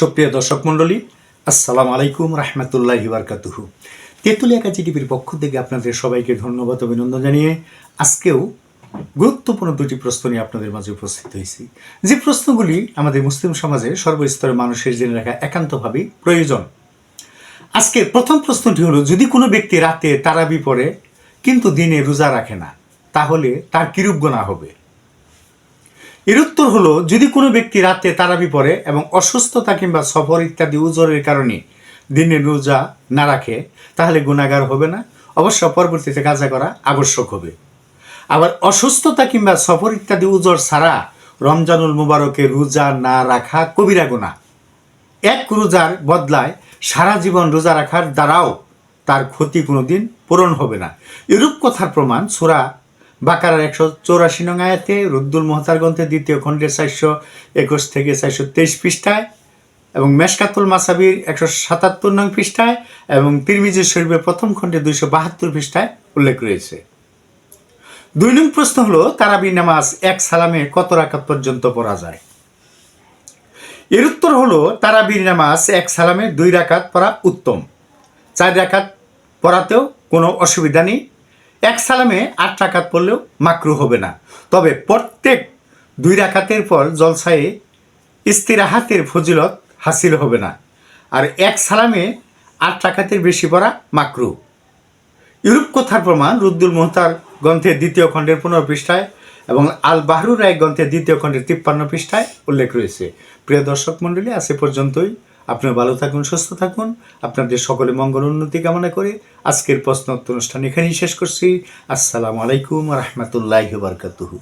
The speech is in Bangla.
সুপ্রিয় দর্শক মণ্ডলী, আসসালামু আলাইকুম রহমতুল্লাহি বারকাতুহু। তেঁতুলিয়া কাজী টিভির পক্ষ থেকে আপনাদের সবাইকে ধন্যবাদ, অভিনন্দন জানিয়ে আজকেও গুরুত্বপূর্ণ দুটি প্রশ্ন নিয়ে আপনাদের মাঝে উপস্থিত হয়েছি। যে প্রশ্নগুলি আমাদের মুসলিম সমাজে সর্বস্তরের মানুষের জেনে রাখা একান্তভাবেই প্রয়োজন। আজকের প্রথম প্রশ্নটি হলো, যদি কোনো ব্যক্তি রাতে তারাবি পড়ে কিন্তু দিনে রোজা রাখে না, তাহলে তার কিরূপ গোনা হবে? এর উত্তর হলো, যদি কোনো ব্যক্তি রাতে তারাবি পড়ে এবং অসুস্থতা কিংবা সফর ইত্যাদি উজরের কারণে দিনে রোজা না রাখে, তাহলে গুণাগার হবে না। অবশ্য পরবর্তীতে কাজা করা আবশ্যক হবে। আবার অসুস্থতা কিংবা সফর ইত্যাদি উজর ছাড়া রমজানুল মুবারকে রোজা না রাখা কবিরা গুণা এক রোজার বদলায় সারা জীবন রোজা রাখার দ্বারাও তার ক্ষতি কোনোদিন পূরণ হবে না। এরূপ কথার প্রমাণ সুরা বাকারার একশো চৌরাশি নং আয়াতে রুদ্দুল মোহতার গ্রন্থের দ্বিতীয় খণ্ডের চারশো একুশ থেকে চারশো তেইশ পৃষ্ঠায় এবং মেশকাতুল মাসাবির একশো সাতাত্তর নং পৃষ্ঠায় এবং তিরমিজি শরীফের প্রথম খণ্ডে দুইশো বাহাত্তর পৃষ্ঠায় উল্লেখ রয়েছে। দুই নং প্রশ্ন হলো, তারাবি নামাজ এক সালামে কত রাকাত পর্যন্ত পড়া যায়? এর উত্তর হলো তারাবির নামাজ এক সালামে দুই রাকাত পড়া উত্তম। চার রাকাত পড়াতেও কোনো অসুবিধা নেই। এক সালামে আট রাকাত পড়লেও মাকরু হবে না। তবে প্রত্যেক দুই রাকাতের পর জলসায়ে ইস্তিরাহাতের ফজিলত হাসিল হবে না। আর এক সালামে আট রাকাতের বেশি পড়া মাকরু। ইউরোপ কথার প্রমাণ রুদ্দুল মোহতার গ্রন্থের দ্বিতীয় খণ্ডের পনেরো পৃষ্ঠায় এবং আল বাহরুর রায় গ্রন্থের দ্বিতীয় খণ্ডের তিপ্পান্ন পৃষ্ঠায় উল্লেখ রয়েছে। প্রিয় দর্শক মণ্ডলী, আজ পর্যন্তই। আপনারা ভালো থাকুন, সুস্থ থাকুন। আপনাদের সকলে মঙ্গল উন্নতি কামনা করে আজকের প্রশ্ন অনুষ্ঠান এখানেই শেষ করছি। আসসালামু আলাইকুম রহমতুল্লাহ বারকাতুহু।